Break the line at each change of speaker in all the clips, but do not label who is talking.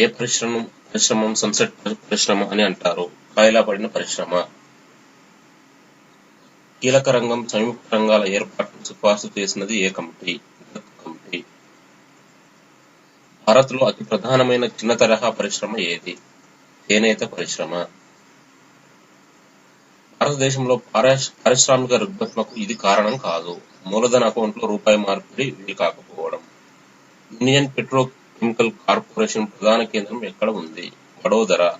ఏ పరిశ్రమం పరిశ్రమం sunset పరిశ్రమ అని అంటారు? కాయిలా పడిన పరిశ్రమ. కీలక రంగం సంయుక్త రంగాల ఏర్పాటును సిఫార్సు చేసినది ఏ కమిటీ? కమిటీ? భారత్లో అతి ప్రధానమైన చిన్న తరహా పరిశ్రమ ఏది? చేనేత పరిశ్రమ. భారతదేశంలో పారిశ్రామిక రుగ్మతకు ఇది కారణం కాదు. మూలధన అకౌంట్లో రూపాయి మార్పిడి వీలు కాకపోవడం. ఇండియన్ పెట్రో కెమికల్ కార్పొరేషన్ ప్రధాన కేంద్రం ఎక్కడ ఉంది? వడోదర.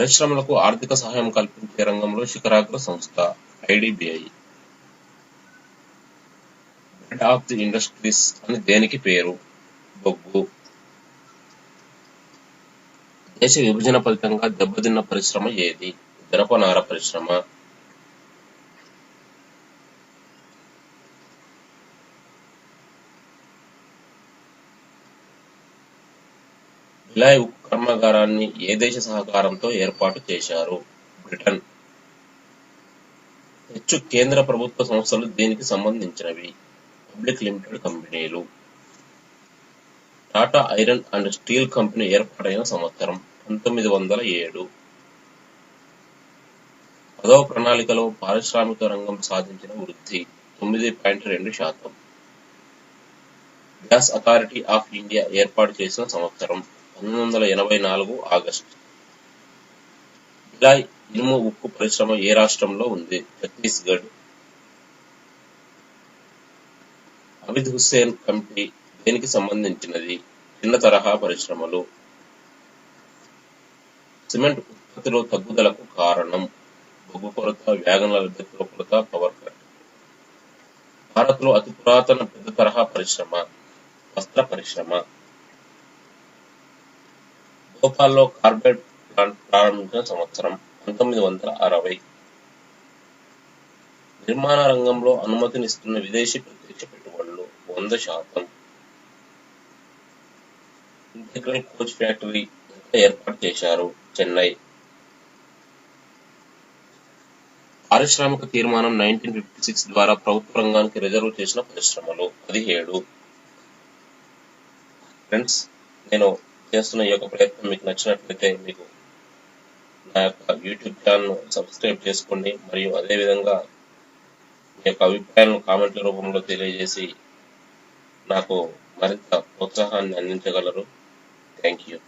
పరిశ్రమలకు ఆర్థిక సహాయం కల్పించే రంగంలో శిఖరాగ్ర సంస్థ IDBI. Head of the industries అని దేనికి పేరు? బొగ్గు. దేశ విభజన ఫలితంగా దెబ్బతిన్న పరిశ్రమ ఏది? జనపనార పరిశ్రమ. భిలాయ్ కర్మాగారాన్ని ఏ దేశ సహకారంతో ఏర్పాటు చేశారు? బ్రిటన్. హెచ్చు కేంద్ర ప్రభుత్వ సంస్థలు దీనికి సంబంధించినవి. పబ్లిక్ లిమిటెడ్ కంపెనీలు. Tata iron and steel company ఏర్పాటైన సంవత్సరం పంతొమ్మిది వందల ఏడు. పదవ ప్రణాళికలో పారిశ్రామిక రంగం సాధించిన వృద్ధి తొమ్మిది పాయింట్ రెండు శాతం. గ్యాస్ అథారిటీ ఆఫ్ ఇండియా ఏర్పాటు చేసిన సంవత్సరం పంతొమ్మిది వందల ఎనభై నాలుగు ఆగస్టు. భిలాయ్ ఇనుము ఉక్కు పరిశ్రమ ఏ రాష్ట్రంలో ఉంది? ఛత్తీస్గఢ్. అమిద్ హుస్సేన్ కమిటీ దేనికి సంబంధించినది? చిన్న తరహా పరిశ్రమలు. సిమెంట్ ఉత్పత్తిలో తగ్గుదలకు కారణం? బొగ్గు కొరత వ్యాగన్ల లభ్యతలో కొరత పవర్ కట్. భారత్లో అతి పురాతన పెద్ద తరహా పరిశ్రమ వస్త్ర పరిశ్రమ. భోపాల్లో కార్బైడ్ ప్లాంట్ ప్రారంభించిన సంవత్సరం పంతొమ్మిది వందల అరవై. నిర్మాణ రంగంలో అనుమతినిస్తున్న విదేశీ ప్రత్యక్ష పెట్టుబడులు వంద శాతం. ఇంటిగ్రల్ కోచ్ ఫ్యాక్టరీ ఏర్పాటు చేశారు చెన్నై. పారిశ్రామిక తీర్మానం నైన్టీన్ ఫిఫ్టీ సిక్స్ ద్వారా ప్రభుత్వ రంగానికి రిజర్వ్ చేసిన పరిశ్రమలు పదిహేడు. ఫ్రెండ్స్ నేను చేస్తున్న ఈ యొక్క ప్రయత్నం మీకు నచ్చినట్లయితే మీకు నా యొక్క యూట్యూబ్ ఛానల్ సబ్స్క్రైబ్ చేసుకోండి. మరియు అదేవిధంగా మీ యొక్క అభిప్రాయాలను కామెంట్ల రూపంలో తెలియజేసి నాకు మరింత ప్రోత్సాహాన్ని అందించగలరు. Thank you